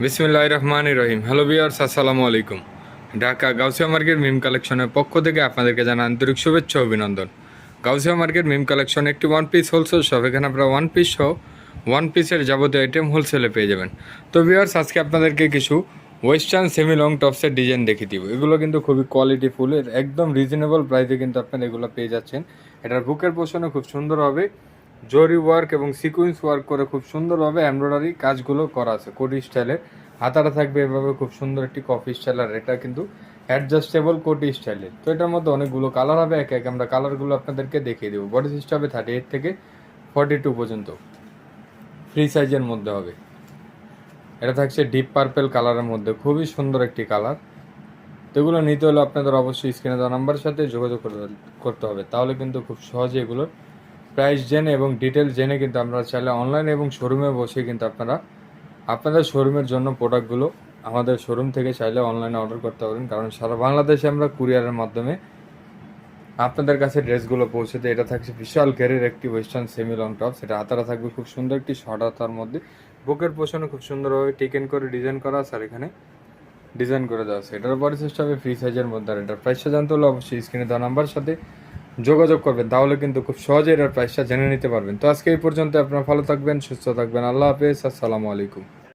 বিসমিল্লাহ রহমান রহিম হ্যালো বিয়ার্স আসসালামু আলাইকুম। ঢাকা গাউসিয়া মার্কেট মিম কালেকশনের পক্ষ থেকে আপনাদেরকে জানা আন্তরিক শুভেচ্ছা অভিনন্দন। গাউসিয়া মার্কেট মিম কালেকশন একটি ওয়ান পিস হোলসেল শপ এখানে আপনারা ওয়ান পিস সহ ওয়ান পিসের যাবতীয় আইটেম হোলসেলে পেয়ে যাবেন। তো বিয়ার্স আজকে আপনাদেরকে কিছু ওয়েস্টার্ন সেমি লং টপসের ডিজাইন দেখিয়ে দিব। এগুলো কিন্তু খুবই কোয়ালিটি ফুলের, একদম রিজনেবল প্রাইসে কিন্তু আপনারা এগুলো পেয়ে যাচ্ছেন। এটার বুকের পোষণে খুব সুন্দর হবে। জরি ওয়ার্ক এবং সিকুয়েন্স ওয়ার্ক করে খুব সুন্দরভাবে এমব্রয়ডারি কাজগুলো করা আছে কোটি স্টাইলের হাতাটা থাকবে এভাবে খুব সুন্দর একটি কফি স্টাইল আর এটা কিন্তু অ্যাডজাস্টেবল কোটি স্টাইলের তো এটার মধ্যে অনেকগুলো কালার হবে, এক এক আমরা কালারগুলো আপনাদেরকে দেখিয়ে দেবো। বডি সিস্টেম হবে থার্টি এইট থেকে ফর্টি টু পর্যন্ত ফ্রি সাইজের মধ্যে হবে। এটা থাকছে ডিপ পার্পেল কালারের মধ্যে, খুবই সুন্দর একটি কালার তো এগুলো নিতে হলে আপনাদের অবশ্যই স্ক্রিনে দেওয়া নাম্বারের সাথে যোগাযোগ করতে- হবে। তাহলে কিন্তু খুব সহজে এগুলোর প্রাইস জেনে এবং ডিটেল জেনে কিন্তু আপনারা চাইলে অনলাইন এবং শোরুমে বসে কিন্তু আপনারা আপনাদের শোরুমের জন্য প্রোডাক্টগুলো আমাদের শোরুম থেকে চাইলে অনলাইনে অর্ডার করতে পারেন। কারণ সারা বাংলাদেশে আমরা কুরিয়ারের মাধ্যমে আপনাদের কাছে ড্রেসগুলো পৌঁছে দেয় এটা থাকছে বিশাল ঘেরের একটি ওয়েস্টার্ন সেমি লং টপ সেটা হাতারা থাকবে খুব সুন্দর একটি শর্ট হাতার মধ্যে। বুকের পোষণে খুব সুন্দরভাবে টিকেন করে ডিজাইন করা আছে আর এখানে ডিজাইন করে দেওয়া আছে। এটার পরে চেষ্টা হবে ফ্রি সাইজের মধ্যে। আর এটার প্রাইসটা জানতে হলে অবশ্যই স্ক্রিনে দেওয়া নাম্বার সাথে যোগাযোগ করবেন, তাহলে কিন্তু খুব সহজে এটার প্রাইসটা জেনে নিতে পারবেন। তো আজকে এই পর্যন্ত আপনারা ভালো থাকবেন, সুস্থ থাকবেন। আল্লাহ হাফেজ, আসসালামু আলাইকুম।